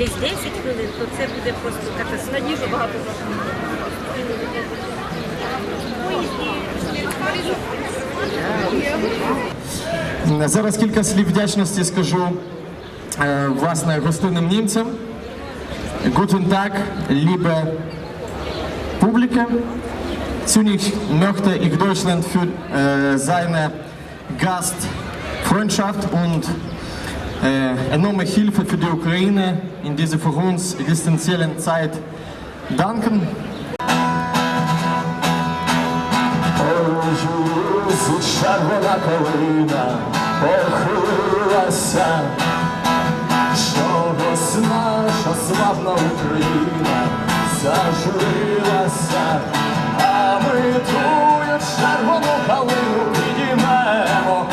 десь 10 хвилин, то це буде просто катастрофа. Їжу багато Зараз кілька слів вдячності скажу е, власне гостинним німцям. Guten Tag, liebe Publikum. Zunächst möchte ich Deutschland für äh, seine Gastfreundschaft und enorme Hilfe für die Ukraine in dieser für uns existenziellen Zeit danken. червона наша славна Україна зажурилася, а ми тую червону калину підіймемо,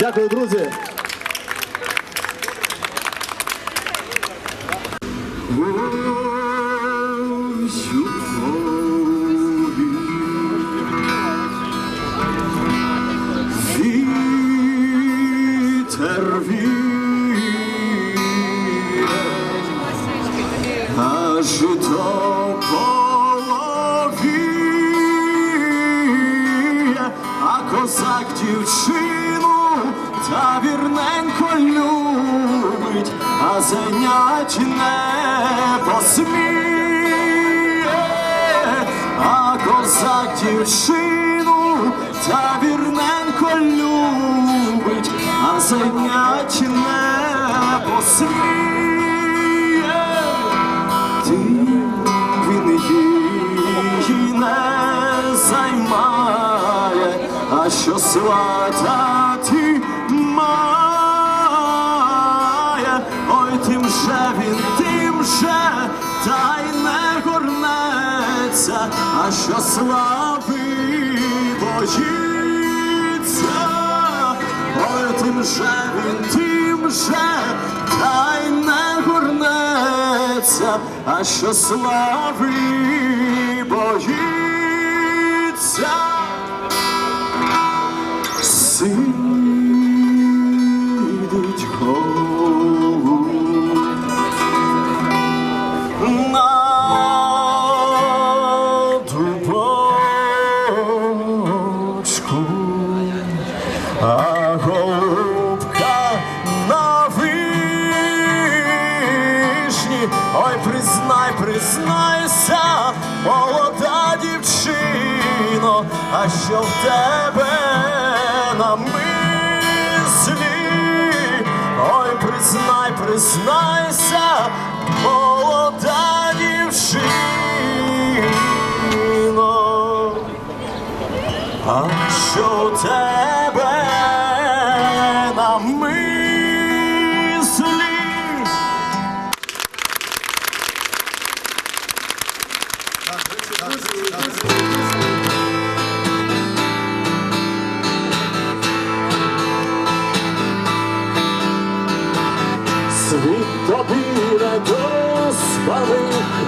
Дякую, друзі. Вітер дівчину та вірненько любить, а зайнять не посміє. Тим він її не займає, а що сватати має, ой тим же він, тим же, та й не горнеться, а що слави боїться, ой тим же він, тим же, та й не горнеться, а що слави боїться. Сидить що в тебе на мислі? Ой, признай, признайся, молода дівчино, а що в тебе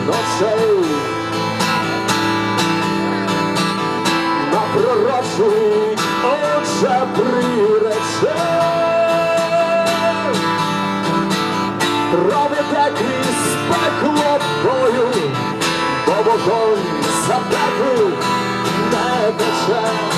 ночей, напророчують оче прирече. Проведе крізь пекло бою, бо вогонь запеклий не тече.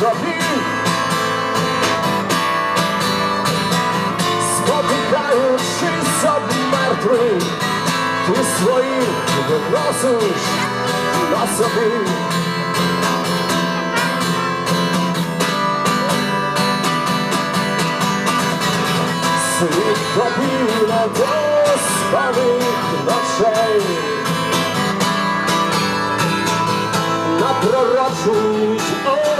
тобі. Спотикаючись об мертвий, ти свої виносиш на собі. Світ тобі не до спаних ночей. Напророджують оча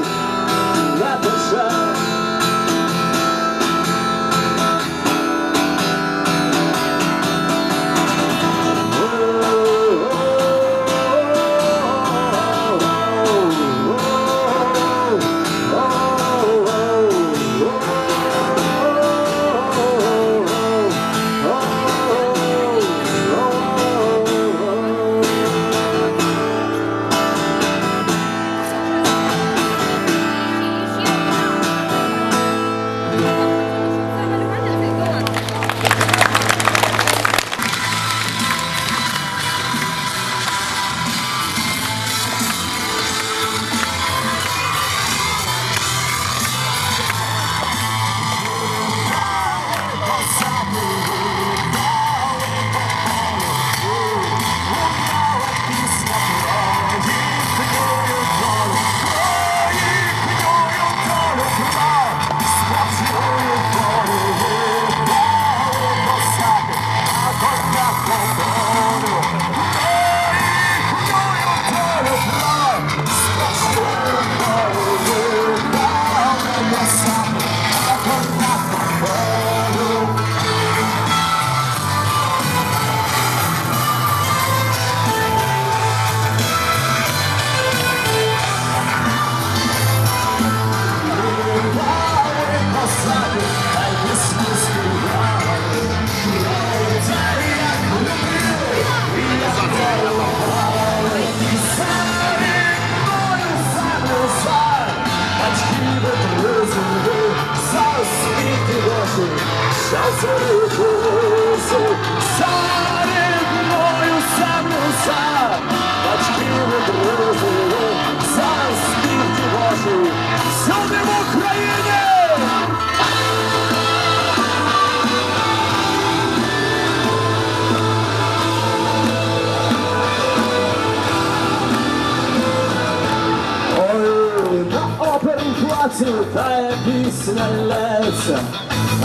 тая пісня лється,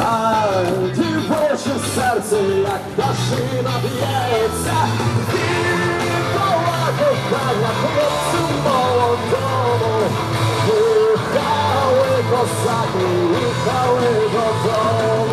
а дівоче серце, як машина б'ється, Вікова кохання хлопцю молодому, їхали козаки, їхали додому,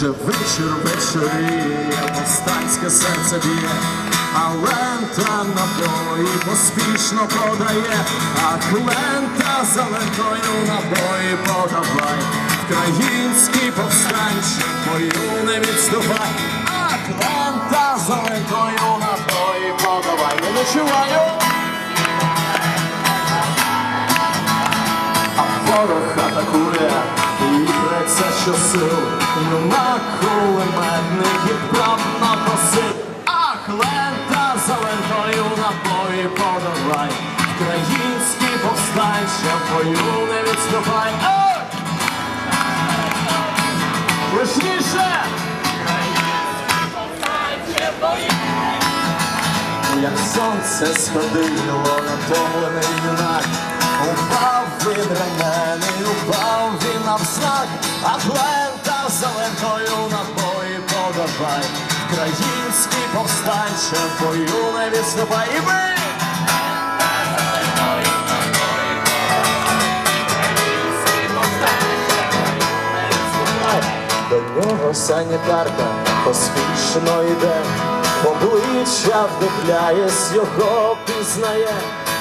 Вже вечір вечоріє, повстанське серце б'є, а лента набої поспішно подає, а лента за лентою набої подавай, Український повстанче бою не відступай, а лента за лентою набої подавай, не ночуваю. А ворог атакує і преться щосил Нема кулеметників прав на посил Ах, лента за лентою набої подавай Український повстанче в бою не відступай! Гучніше! Як сонце сходило натомлений юнак, упав він ранений, упав він навзнак, а лента за лентою набої подав Український повстанче, в бою не відступай. І ми! До нього санітарка поспішно йде, обличчя вдивляєсь, його пізнає,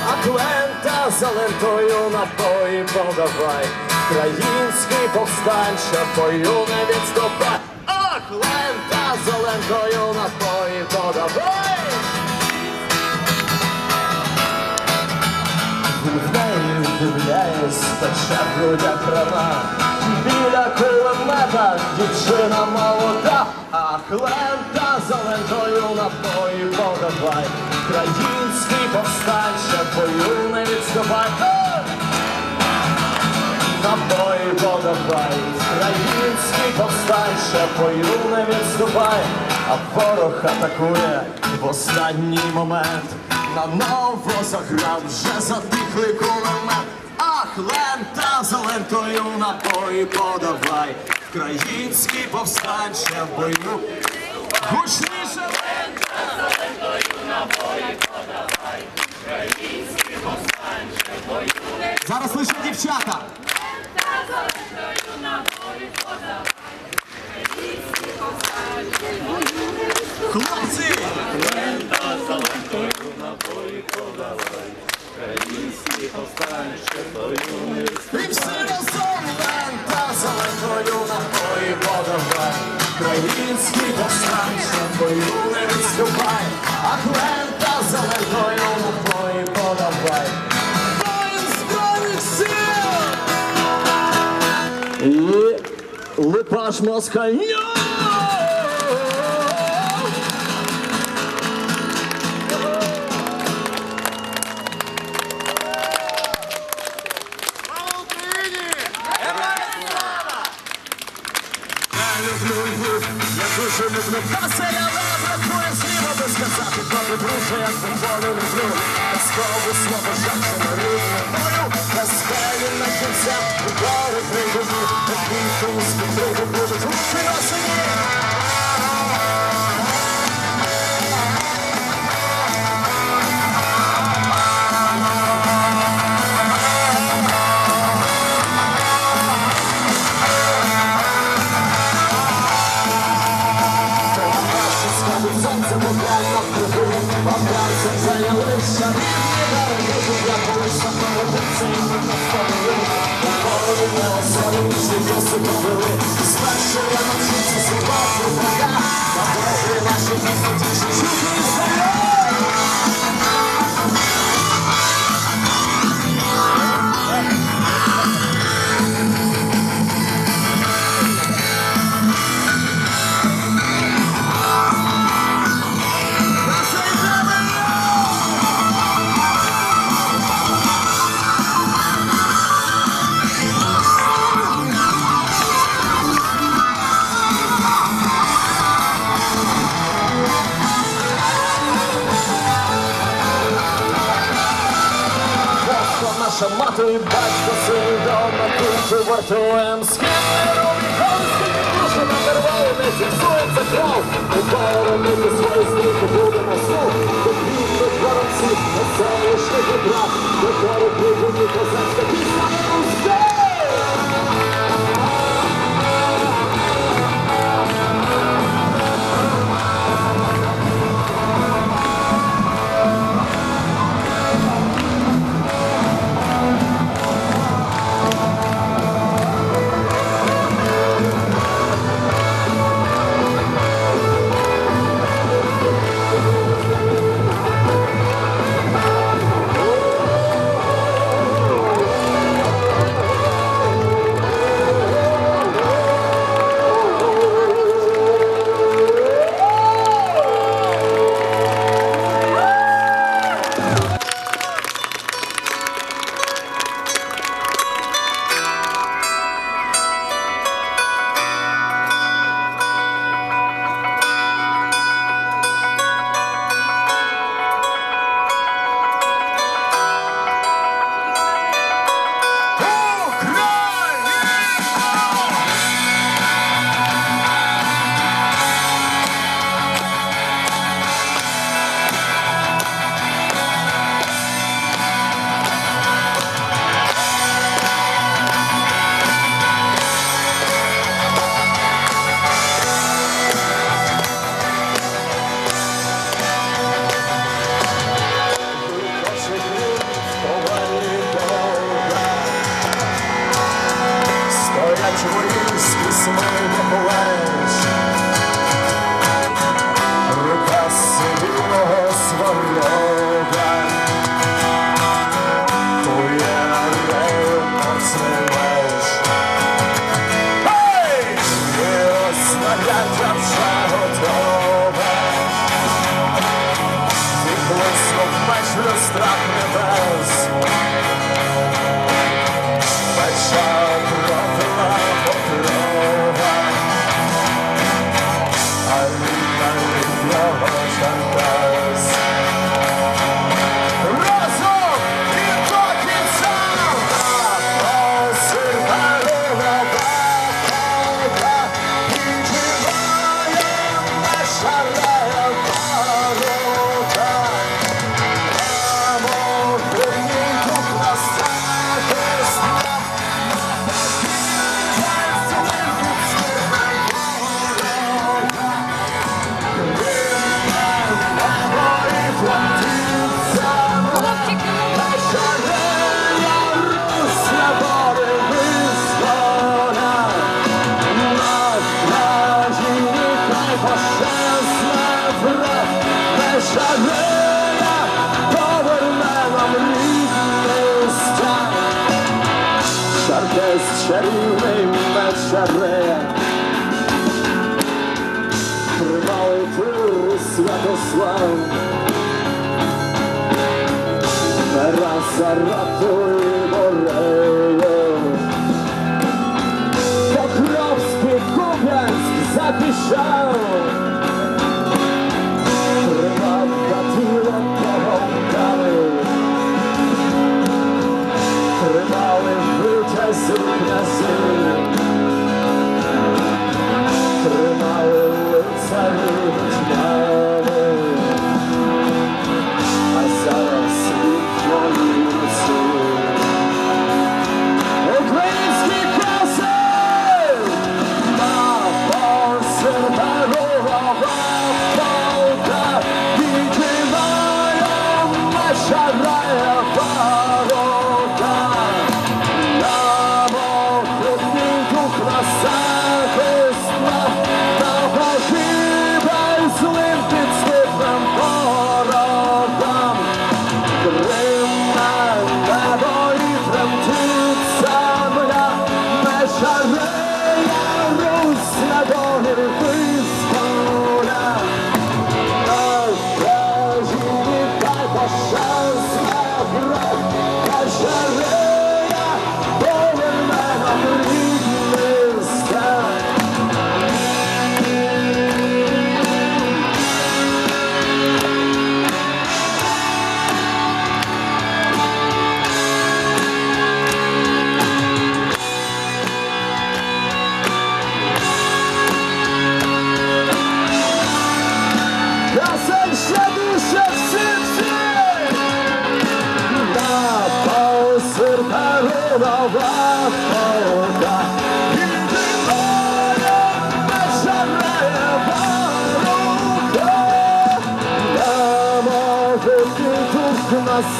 а клента за лентою напої подавай, Український повстанче, бою не відступай, Ах, лента за лентою напої подавай. Неї вдивляюсь, тече в грудях рана. Біля кулемета дівчина молода, а лента за лентою напої подавай. Український повстанче, бою не відступай. Ой! Напої подавай, український повстанче, бою не відступай, а ворог атакує в останній момент. Наново заграв вже затихлий кулемет. Ах, лента за лентою напої подавай, український повстанче бою. Гучніше лента Зараз лише дівчата. Хлопці! І всі разом лента зеленою напої подавай. Український повстанче бою слів, аби сказати, добре друже, як футболу люблю Казкову слово жахне рівне бою осоли, всі Спершу я навчився сувати врага На дороги наші місто тіші наша мати і батько дома тут вартуєм скинером Галицький душу надервали, не зіпсується кров. У боронити свої стріхи будемо знов До бідних воронців, на селищних добрах До гору прибуні козацька пісня чарівний вечере, тримали тири святослав, Тараса ратує морею, Покровський Кубанськ запішав.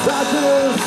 Sakın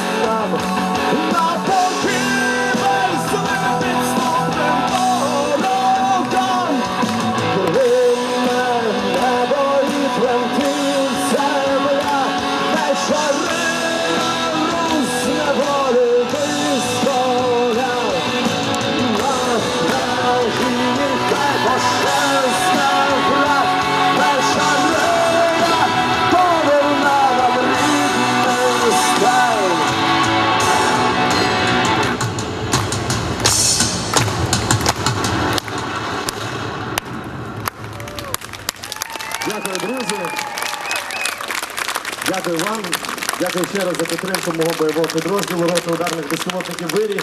командирку мого бойового підрозділу роти ударних безпілотників вирі.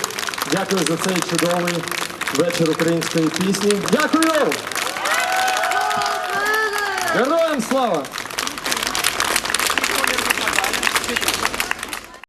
Дякую за цей чудовий вечір української пісні. Дякую! Героям слава!